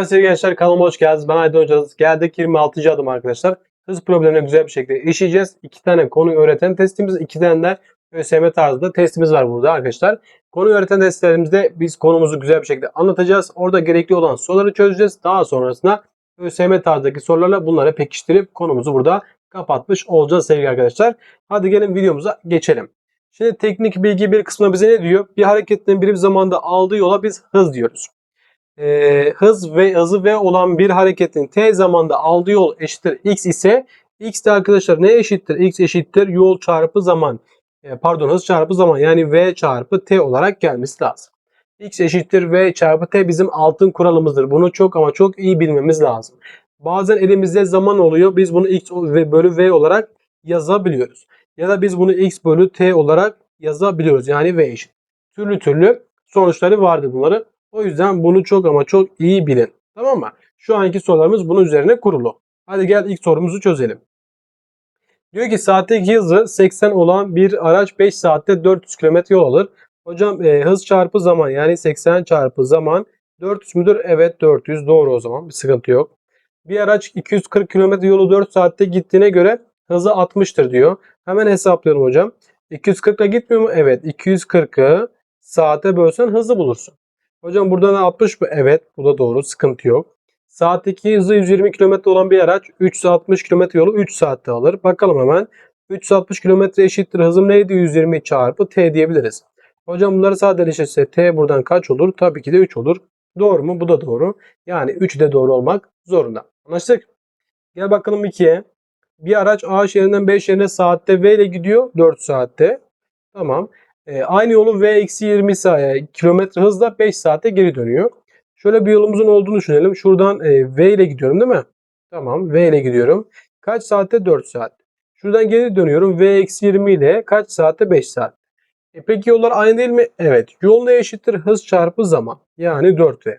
Merhaba sevgili gençler kanalıma hoş geldiniz. Ben Aydın Hocanız. Geldik 26. adım arkadaşlar. Hız problemine güzel bir şekilde işleyeceğiz. İki tane konuyu öğreten testimiz, iki tane de ÖSYM tarzında testimiz var burada arkadaşlar. Konuyu öğreten testlerimizde biz konumuzu güzel bir şekilde anlatacağız. Orada gerekli olan soruları çözeceğiz. Daha sonrasında ÖSYM tarzındaki sorularla bunları pekiştirip konumuzu burada kapatmış olacağız sevgili arkadaşlar. Hadi gelin videomuza geçelim. Şimdi teknik bilgi bir kısmına bize ne diyor? Bir hareketin bir zamanda aldığı yola biz hız diyoruz e, hız ve hızı v olan bir hareketin t zamanda aldığı yol eşittir x ise x de arkadaşlar ne eşittir? x eşittir yol çarpı zaman. E, pardon hız çarpı zaman yani v çarpı t olarak gelmesi lazım. x eşittir v çarpı t bizim altın kuralımızdır. Bunu çok ama çok iyi bilmemiz lazım. Bazen elimizde zaman oluyor. Biz bunu x bölü v olarak yazabiliyoruz. Ya da biz bunu x bölü t olarak yazabiliyoruz. Yani v eşit. Türlü türlü sonuçları vardır bunları. O yüzden bunu çok ama çok iyi bilin. Tamam mı? Şu anki sorularımız bunun üzerine kurulu. Hadi gel ilk sorumuzu çözelim. Diyor ki saatteki hızı 80 olan bir araç 5 saatte 400 km yol alır. Hocam e, hız çarpı zaman yani 80 çarpı zaman 400 müdür? Evet 400 doğru o zaman bir sıkıntı yok. Bir araç 240 km yolu 4 saatte gittiğine göre hızı 60'tır diyor. Hemen hesaplayalım hocam. 240'la gitmiyor mu? Evet 240'ı saate bölsen hızı bulursun. Hocam buradan 60 mı? Evet bu da doğru sıkıntı yok. Saatteki hızı 120 km olan bir araç 360 km yolu 3 saatte alır. Bakalım hemen. 360 km eşittir hızım neydi? 120 çarpı t diyebiliriz. Hocam bunları sadeleşirse t buradan kaç olur? Tabii ki de 3 olur. Doğru mu? Bu da doğru. Yani 3 de doğru olmak zorunda. Anlaştık. Gel bakalım 2'ye. Bir araç A şehrinden B şehrine saatte V ile gidiyor. 4 saatte. Tamam. E, aynı yolu V-20 saniye kilometre hızla 5 saate geri dönüyor. Şöyle bir yolumuzun olduğunu düşünelim. Şuradan e, V ile gidiyorum değil mi? Tamam V ile gidiyorum. Kaç saatte? 4 saat. Şuradan geri dönüyorum. V-20 ile kaç saatte? 5 saat. E peki yollar aynı değil mi? Evet. Yol ne eşittir? Hız çarpı zaman. Yani 4V.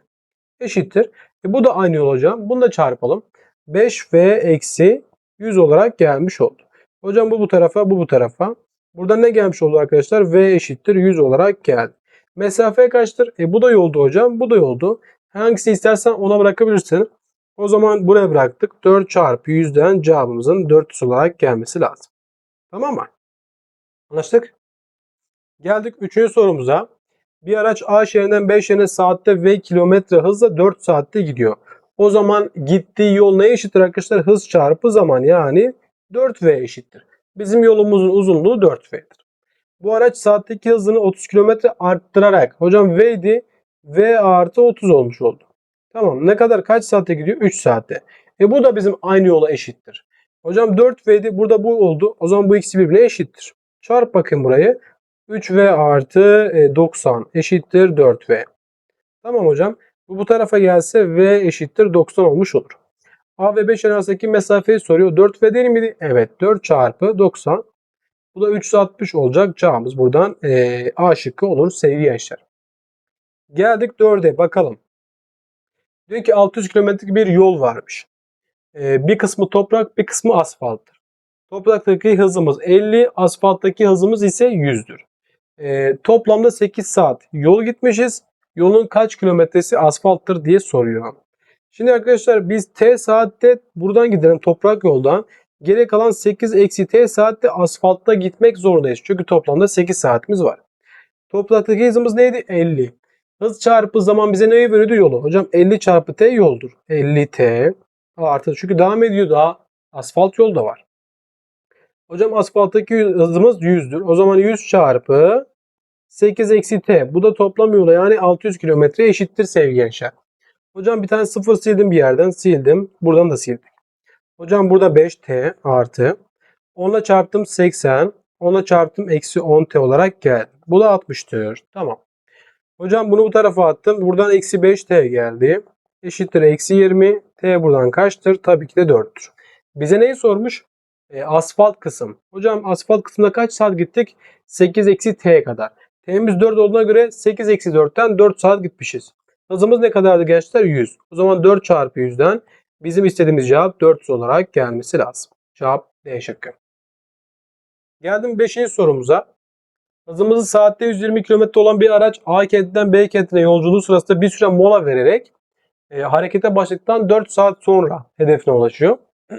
Eşittir. E bu da aynı yol hocam. Bunu da çarpalım. 5V eksi 100 olarak gelmiş oldu. Hocam bu bu tarafa, bu bu tarafa. Burada ne gelmiş oldu arkadaşlar? V eşittir 100 olarak geldi. Mesafe kaçtır? E bu da yoldu hocam. Bu da yoldu. Hangisi istersen ona bırakabilirsin. O zaman buraya bıraktık. 4 çarpı 100'den cevabımızın 400 olarak gelmesi lazım. Tamam mı? Anlaştık. Geldik 3. sorumuza. Bir araç A şehrinden B şehrine saatte ve kilometre hızla 4 saatte gidiyor. O zaman gittiği yol ne eşittir arkadaşlar? Hız çarpı zaman yani 4V eşittir. Bizim yolumuzun uzunluğu 4V'dir. Bu araç saatteki hızını 30 km arttırarak hocam V'di V artı 30 olmuş oldu. Tamam ne kadar kaç saatte gidiyor? 3 saatte. E bu da bizim aynı yola eşittir. Hocam 4V'di burada bu oldu. O zaman bu ikisi birbirine eşittir. Çarp bakın burayı. 3V artı 90 eşittir 4V. Tamam hocam. Bu bu tarafa gelse V eşittir 90 olmuş olur. A ve 5 arasındaki mesafeyi soruyor. 4 ve değil miydi? Evet 4 çarpı 90. Bu da 360 olacak. Cevabımız buradan e, A şıkkı olur sevgili gençler. Geldik 4'e bakalım. Diyor ki 600 kilometrelik bir yol varmış. E, bir kısmı toprak bir kısmı asfalttır. Topraktaki hızımız 50, asfalttaki hızımız ise 100'dür. E, toplamda 8 saat yol gitmişiz. Yolun kaç kilometresi asfalttır diye soruyor. Şimdi arkadaşlar biz t saatte buradan gidelim toprak yoldan. Geri kalan 8 eksi t saatte asfaltta gitmek zorundayız. Çünkü toplamda 8 saatimiz var. Topraktaki hızımız neydi? 50. Hız çarpı zaman bize neyi veriyordu? Yolu. Hocam 50 çarpı t yoldur. 50 t artı. Çünkü devam ediyor daha. Asfalt yol da var. Hocam asfalttaki hızımız 100'dür. O zaman 100 çarpı 8 eksi t. Bu da toplam yolu yani 600 kilometre eşittir sevgili gençler. Hocam bir tane sıfır sildim bir yerden. Sildim. Buradan da sildim. Hocam burada 5t artı. 10'la çarptım 80. 10'la çarptım eksi 10t olarak geldi. Bu da 60'tır. Tamam. Hocam bunu bu tarafa attım. Buradan eksi 5t geldi. Eşittir eksi 20. T buradan kaçtır? Tabii ki de 4'tür. Bize neyi sormuş? E, asfalt kısım. Hocam asfalt kısmında kaç saat gittik? 8 eksi t kadar. T'miz 4 olduğuna göre 8 eksi 4'ten 4 saat gitmişiz. Hızımız ne kadardı gençler? 100. O zaman 4 çarpı 100'den bizim istediğimiz cevap 400 olarak gelmesi lazım. Cevap D şıkkı. Geldim 5. sorumuza. Hızımızı saatte 120 km olan bir araç A kentinden B kentine yolculuğu sırasında bir süre mola vererek e, harekete başladıktan 4 saat sonra hedefine ulaşıyor.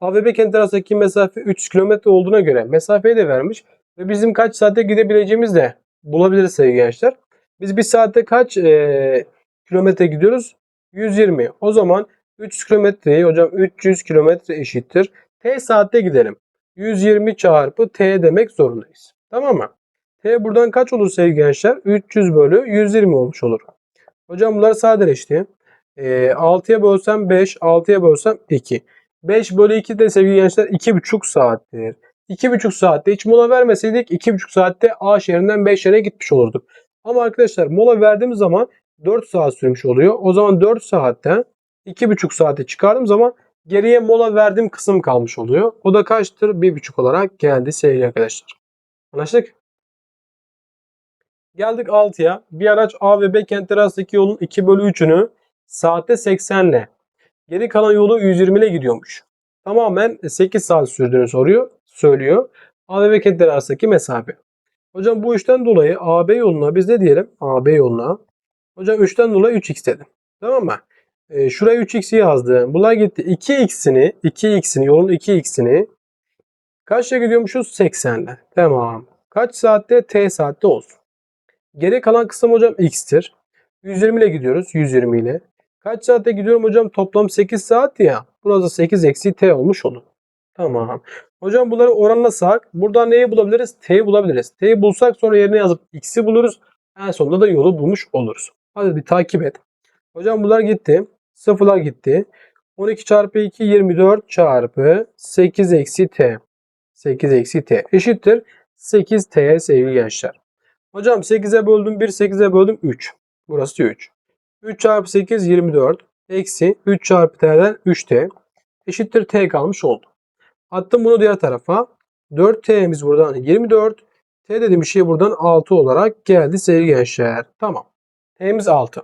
AVB kent arasındaki mesafe 3 kilometre olduğuna göre mesafeyi de vermiş ve bizim kaç saatte gidebileceğimiz de bulabiliriz sevgili gençler. Biz bir saatte kaç e, kilometre gidiyoruz? 120. O zaman 300 kilometreyi hocam 300 kilometre eşittir. T saatte gidelim. 120 çarpı T demek zorundayız. Tamam mı? T buradan kaç olur sevgili gençler? 300 bölü 120 olmuş olur. Hocam bunları sadeleşti. E, 6'ya bölsem 5, 6'ya bölsem 2. 5 bölü 2 de sevgili gençler 2,5 saattir. 2,5 saatte hiç mola vermeseydik 2,5 saatte A şehrinden B şehrine gitmiş olurduk. Ama arkadaşlar mola verdiğimiz zaman 4 saat sürmüş oluyor. O zaman 4 saatten 2,5 saate çıkardığım zaman geriye mola verdiğim kısım kalmış oluyor. O da kaçtır? 1,5 olarak geldi sevgili arkadaşlar. Anlaştık? Geldik 6'ya. Bir araç A ve B kentler arasındaki yolun 2 bölü 3'ünü saatte 80 ile geri kalan yolu 120 ile gidiyormuş. Tamamen 8 saat sürdüğünü soruyor, söylüyor. A ve B kentler arasındaki mesafe. Hocam bu işten dolayı AB yoluna biz ne diyelim? AB yoluna. Hocam 3'ten dolayı 3x dedim. Tamam mı? E, şuraya 3x'i yazdım. Bunlar gitti. 2x'ini, 2x'ini, yolun 2x'ini kaçla gidiyormuşuz? 80'le. Tamam. Kaç saatte? T saatte olsun. Geri kalan kısım hocam x'tir. 120 ile gidiyoruz. 120 ile. Kaç saatte gidiyorum hocam? Toplam 8 saat ya. Burası 8 eksi t olmuş olur. Tamam. Hocam bunları oranlasak buradan neyi bulabiliriz? T'yi bulabiliriz. T'yi bulsak sonra yerine yazıp x'i buluruz. En sonunda da yolu bulmuş oluruz. Hadi bir takip et. Hocam bunlar gitti. Sıfırlar gitti. 12 çarpı 2 24 çarpı 8 eksi t. 8 eksi t eşittir. 8t sevgili gençler. Hocam 8'e böldüm 1 8'e böldüm 3. Burası 3. 3 çarpı 8 24. Eksi 3 çarpı t'den 3t. Eşittir t kalmış oldu. Attım bunu diğer tarafa. 4t'miz buradan 24. T dediğim şey buradan 6 olarak geldi sevgili gençler. Tamam. T'miz 6.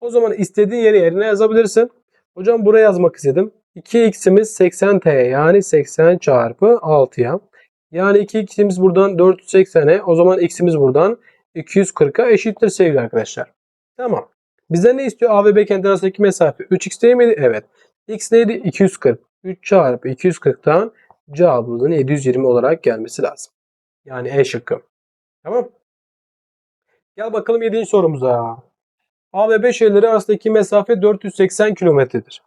O zaman istediğin yeri yerine yazabilirsin. Hocam buraya yazmak istedim. 2x'imiz 80t yani 80 çarpı 6'ya. Yani 2x'imiz buradan 480'e. O zaman x'imiz buradan 240'a eşittir sevgili arkadaşlar. Tamam. Bizden ne istiyor? A ve B kent arasındaki mesafe. 3x değil miydi? Evet. X neydi? 240. 3 çarpı 240'tan cevabımızın 720 olarak gelmesi lazım. Yani E şıkkı. Tamam. Gel bakalım 7. sorumuza. A ve B şehirleri arasındaki mesafe 480 kilometredir.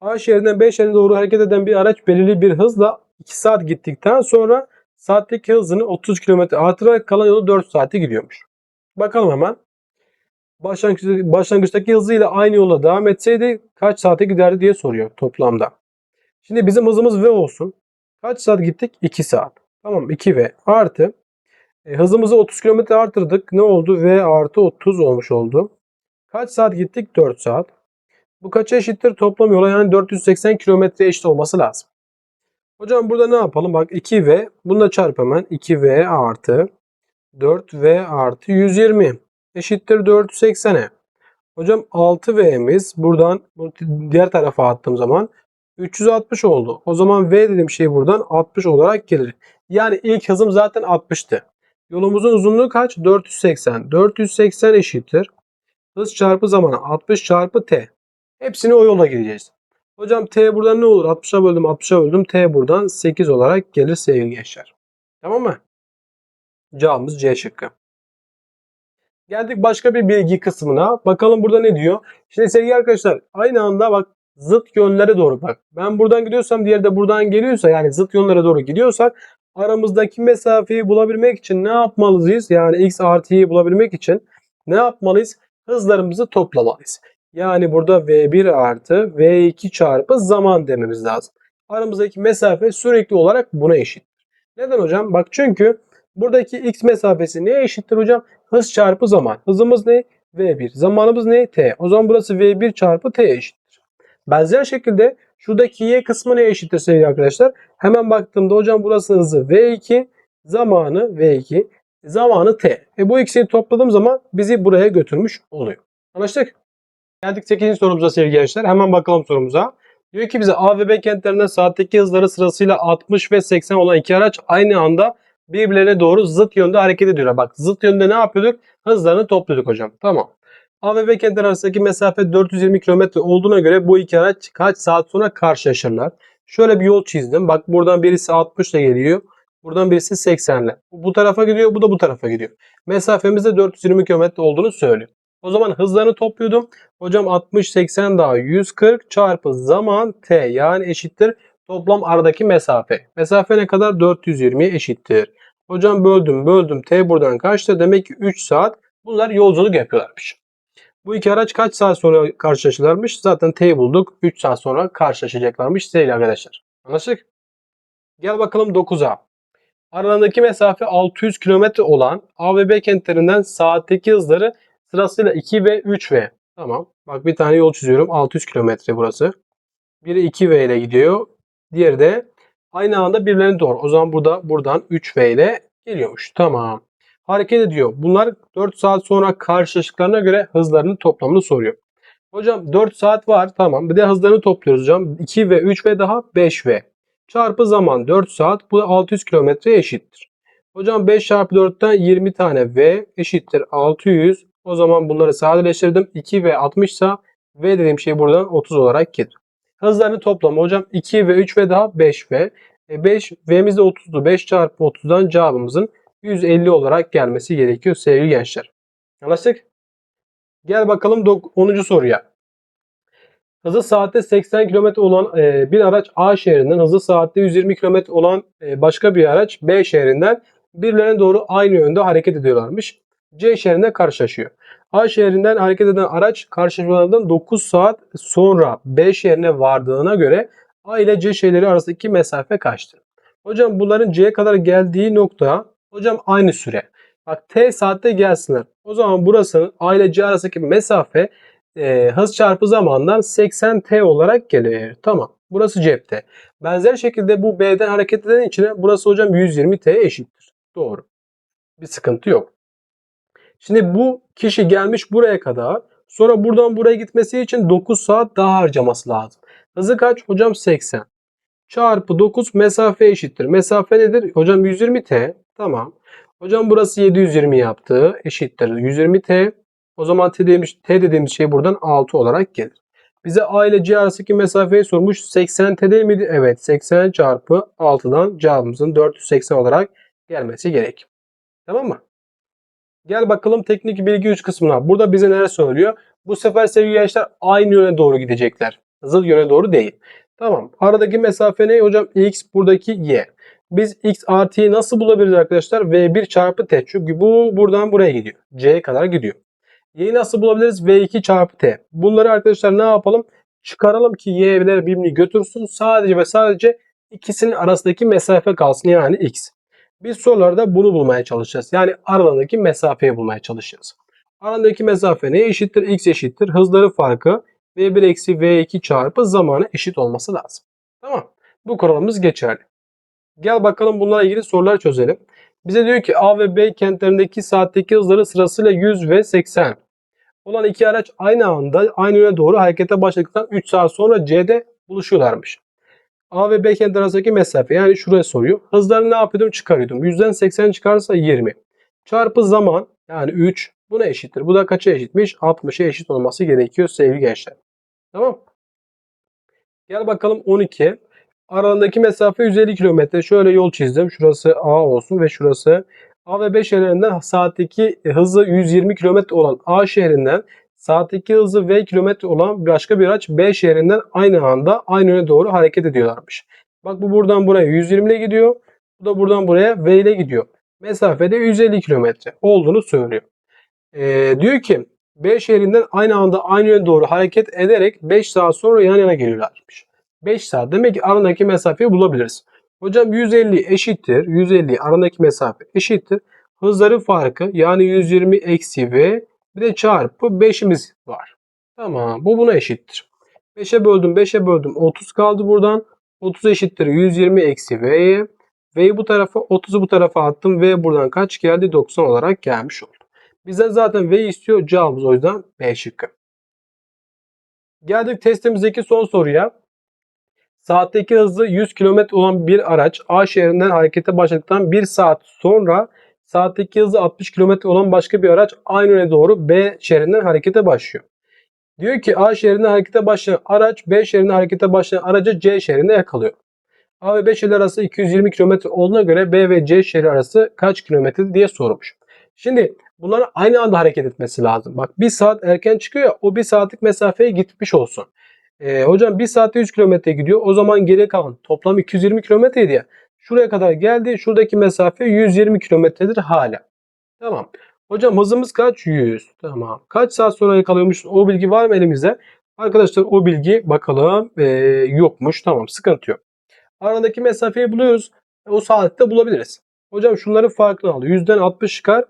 A şehrinden B şehrine doğru hareket eden bir araç belirli bir hızla 2 saat gittikten sonra saatteki hızını 30 km artırarak kalan yolu 4 saate gidiyormuş. Bakalım hemen. Başlangıçtaki, başlangıçtaki hızıyla aynı yola devam etseydi kaç saate giderdi diye soruyor toplamda. Şimdi bizim hızımız V olsun. Kaç saat gittik? 2 saat. Tamam 2V artı. E, hızımızı 30 km artırdık. Ne oldu? V artı 30 olmuş oldu. Kaç saat gittik? 4 saat. Bu kaça eşittir? Toplam yola yani 480 kilometre eşit olması lazım. Hocam burada ne yapalım? Bak 2V. Bunu da çarp hemen. 2V artı 4V artı 120 eşittir 480'e. Hocam 6V'miz buradan diğer tarafa attığım zaman 360 oldu. O zaman V dediğim şey buradan 60 olarak gelir. Yani ilk hızım zaten 60'tı. Yolumuzun uzunluğu kaç? 480. 480 eşittir. Hız çarpı zamanı 60 çarpı T. Hepsini o yola gideceğiz. Hocam T buradan ne olur? 60'a böldüm 60'a böldüm. T buradan 8 olarak gelir sevgili gençler. Tamam mı? Cevabımız C şıkkı. Geldik başka bir bilgi kısmına. Bakalım burada ne diyor? Şimdi sevgili arkadaşlar aynı anda bak zıt yönlere doğru bak. Ben buradan gidiyorsam diğeri de buradan geliyorsa yani zıt yönlere doğru gidiyorsak aramızdaki mesafeyi bulabilmek için ne yapmalıyız? Yani x artı y'yi bulabilmek için ne yapmalıyız? Hızlarımızı toplamalıyız. Yani burada v1 artı v2 çarpı zaman dememiz lazım. Aramızdaki mesafe sürekli olarak buna eşit. Neden hocam? Bak çünkü buradaki x mesafesi neye eşittir hocam? Hız çarpı zaman. Hızımız ne? v1. Zamanımız ne? t. O zaman burası v1 çarpı t eşittir. Benzer şekilde şuradaki y kısmı neye eşittir sevgili arkadaşlar? Hemen baktığımda hocam burası hızı v2, zamanı v2, zamanı t. E bu ikisini topladığım zaman bizi buraya götürmüş oluyor. Anlaştık? Geldik 8. sorumuza sevgili gençler. Hemen bakalım sorumuza. Diyor ki bize A ve B kentlerinden saatteki hızları sırasıyla 60 ve 80 olan iki araç aynı anda birbirlerine doğru zıt yönde hareket ediyorlar. Bak zıt yönde ne yapıyorduk? Hızlarını topluyorduk hocam. Tamam. A ve B kentler arasındaki mesafe 420 km olduğuna göre bu iki araç kaç saat sonra karşılaşırlar? Şöyle bir yol çizdim. Bak buradan birisi 60 ile geliyor. Buradan birisi 80 ile. Bu tarafa gidiyor, bu da bu tarafa gidiyor. Mesafemiz de 420 km olduğunu söylüyor. O zaman hızlarını topluyordum. Hocam 60, 80 daha 140 çarpı zaman t yani eşittir toplam aradaki mesafe. Mesafe ne kadar? 420 eşittir. Hocam böldüm böldüm t buradan kaçtı? Demek ki 3 saat bunlar yolculuk yapıyorlarmış. Bu iki araç kaç saat sonra karşılaşırlarmış? Zaten t'yi bulduk. 3 saat sonra karşılaşacaklarmış sevgili arkadaşlar. Anlaştık? Gel bakalım 9'a. Aralarındaki mesafe 600 km olan A ve B kentlerinden saatteki hızları sırasıyla 2 ve 3 v. Tamam. Bak bir tane yol çiziyorum. 600 km burası. Biri 2 v ile gidiyor. Diğeri de aynı anda birbirlerine doğru. O zaman burada buradan 3 v ile geliyormuş. Tamam. Hareket ediyor. Bunlar 4 saat sonra karşılaştıklarına göre hızlarının toplamını soruyor. Hocam 4 saat var. Tamam. Bir de hızlarını topluyoruz hocam. 2 ve 3 ve daha 5 v. Çarpı zaman 4 saat. Bu da 600 kilometre eşittir. Hocam 5 çarpı 4'ten 20 tane v eşittir 600. O zaman bunları sadeleştirdim. 2 ve 60 ise v dediğim şey buradan 30 olarak gelir. Hızlarını toplamı hocam 2 ve 3 ve daha 5 v. E 5 v'miz de 30'du. 5 çarpı 30'dan cevabımızın 150 olarak gelmesi gerekiyor sevgili gençler. Anlaştık? Gel bakalım 10. soruya. Hızı saatte 80 km olan e, bir araç A şehrinden hızı saatte 120 km olan e, başka bir araç B şehrinden birilerine doğru aynı yönde hareket ediyorlarmış. C şehrinde karşılaşıyor. A şehrinden hareket eden araç karşılaşmalarından 9 saat sonra B şehrine vardığına göre A ile C şehirleri arasındaki mesafe kaçtır? Hocam bunların C'ye kadar geldiği nokta hocam aynı süre. Bak T saatte gelsinler. O zaman burası A ile C arasındaki mesafe e, hız çarpı zamandan 80T olarak geliyor. Tamam. Burası cepte. Benzer şekilde bu B'den hareket eden için burası hocam 120T eşittir. Doğru. Bir sıkıntı yok. Şimdi bu kişi gelmiş buraya kadar. Sonra buradan buraya gitmesi için 9 saat daha harcaması lazım. Hızı kaç? Hocam 80. Çarpı 9 mesafe eşittir. Mesafe nedir? Hocam 120T. Tamam. Hocam burası 720 yaptı. Eşittir. 120T. O zaman T dediğimiz, T dediğimiz şey buradan 6 olarak gelir. Bize A ile C arasındaki mesafeyi sormuş. 80 T değil miydi? Evet. 80 çarpı 6'dan cevabımızın 480 olarak gelmesi gerek. Tamam mı? Gel bakalım teknik bilgi 3 kısmına. Burada bize neler söylüyor? Bu sefer sevgili gençler aynı yöne doğru gidecekler. Zıt yöne doğru değil. Tamam. Aradaki mesafe ne? Hocam x buradaki y. Biz x artıyı nasıl bulabiliriz arkadaşlar? V1 çarpı t. Çünkü bu buradan buraya gidiyor. C'ye kadar gidiyor. Y'yi nasıl bulabiliriz? V2 çarpı T. Bunları arkadaşlar ne yapalım? Çıkaralım ki Y'ler birbirini götürsün. Sadece ve sadece ikisinin arasındaki mesafe kalsın. Yani X. Biz sorularda bunu bulmaya çalışacağız. Yani aralarındaki mesafeyi bulmaya çalışacağız. Aralarındaki mesafe ne eşittir? X eşittir. Hızları farkı V1 eksi V2 çarpı zamanı eşit olması lazım. Tamam. Bu kuralımız geçerli. Gel bakalım bunlarla ilgili sorular çözelim. Bize diyor ki A ve B kentlerindeki saatteki hızları sırasıyla 100 ve 80 olan iki araç aynı anda aynı yöne doğru harekete başladıktan 3 saat sonra C'de buluşuyorlarmış. A ve B kent arasındaki mesafe yani şuraya soruyor. Hızlarını ne yapıyordum? Çıkarıyordum. 100'den 80 çıkarsa 20. Çarpı zaman yani 3 buna eşittir. Bu da kaça eşitmiş? 60'a eşit olması gerekiyor sevgili gençler. Tamam. Gel bakalım 12. Aralarındaki mesafe 150 km. Şöyle yol çizdim. Şurası A olsun ve şurası A ve B şehirlerinden saatteki hızı 120 km olan A şehrinden saatteki hızı V km olan başka bir araç B şehrinden aynı anda aynı yöne doğru hareket ediyorlarmış. Bak bu buradan buraya 120 ile gidiyor. Bu da buradan buraya V ile gidiyor. Mesafede 150 km olduğunu söylüyor. Ee, diyor ki B şehrinden aynı anda aynı yöne doğru hareket ederek 5 saat sonra yan yana geliyorlarmış. 5 saat demek ki aradaki mesafeyi bulabiliriz. Hocam 150 eşittir. 150 arasındaki mesafe eşittir. Hızları farkı yani 120 eksi v bir de çarpı 5'imiz var. Tamam bu buna eşittir. 5'e böldüm 5'e böldüm 30 kaldı buradan. 30 eşittir 120 eksi v'ye. V'yi bu tarafa 30'u bu tarafa attım. V buradan kaç geldi? 90 olarak gelmiş oldu. Bizden zaten V istiyor. Cevabımız o yüzden B şıkkı. Geldik testimizdeki son soruya. Saatteki hızı 100 km olan bir araç A şehrinden harekete başladıktan 1 saat sonra saatteki hızı 60 km olan başka bir araç aynı yöne doğru B şeridinden harekete başlıyor. Diyor ki A şeridinde harekete başlayan araç B şeridinde harekete başlayan aracı C şeridinde yakalıyor. A ve B şeridi arası 220 km olduğuna göre B ve C şeridi arası kaç kilometre diye sormuş. Şimdi bunların aynı anda hareket etmesi lazım. Bak bir saat erken çıkıyor ya o bir saatlik mesafeye gitmiş olsun. Ee, hocam bir saatte 100 kilometre gidiyor. O zaman geri kalan toplam 220 kilometreydi ya. Şuraya kadar geldi. Şuradaki mesafe 120 kilometredir hala. Tamam. Hocam hızımız kaç? 100. Tamam. Kaç saat sonra yakalıyormuş? O bilgi var mı elimizde? Arkadaşlar o bilgi bakalım ee, yokmuş. Tamam sıkıntı yok. Aradaki mesafeyi buluyoruz. O saatte bulabiliriz. Hocam şunların farkını al. 100'den 60 çıkar.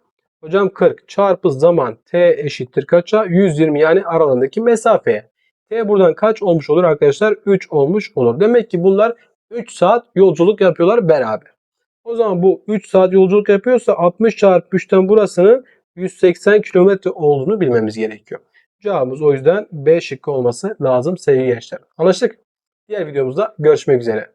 Hocam 40 çarpı zaman t eşittir kaça? 120 yani aralarındaki mesafeye. T buradan kaç olmuş olur arkadaşlar? 3 olmuş olur. Demek ki bunlar 3 saat yolculuk yapıyorlar beraber. O zaman bu 3 saat yolculuk yapıyorsa 60 çarpı 3'ten burasının 180 kilometre olduğunu bilmemiz gerekiyor. Cevabımız o yüzden B şıkkı olması lazım sevgili gençler. Anlaştık? Diğer videomuzda görüşmek üzere.